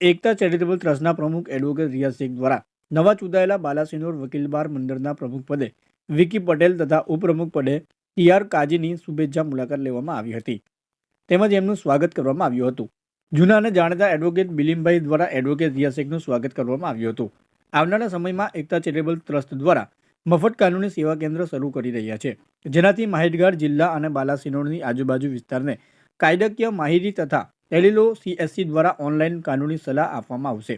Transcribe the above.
એકતા charitable ટ્રસ્ટના પ્રમુખ advocate Riya Sheikh દ્વારા નવા ચૂંટાયેલા બાલાસિનોર વકીલ બાર મંડળના પ્રમુખ પદે વિકી પટેલ તથા ઉપપ્રમુખ પદે ટી આર કાજીની શુભેચ્છા મુલાકાત લેવામાં આવી હતી. તેમજ એમનું સ્વાગત કરવામાં આવ્યું હતું. જૂના અને જાણીતા એડવોકેટ બિલીમભાઈ દ્વારા એડવોકેટ રિયા શેખનું સ્વાગત કરવામાં આવ્યું હતું. આવનારા સમયમાં એકતા ચેરિટેબલ ટ્રસ્ટ દ્વારા મફત કાનૂની સેવા કેન્દ્ર શરૂ કરી રહ્યા છે. જેનાથી માહિતગાર જિલ્લા અને બાલાસિનોરની આજુબાજુ વિસ્તારને કાયદાકીય માહિતી તથા ટેલિલો સીએસસી દ્વારા ઓનલાઈન કાનૂની સલાહ આપવામાં આવશે.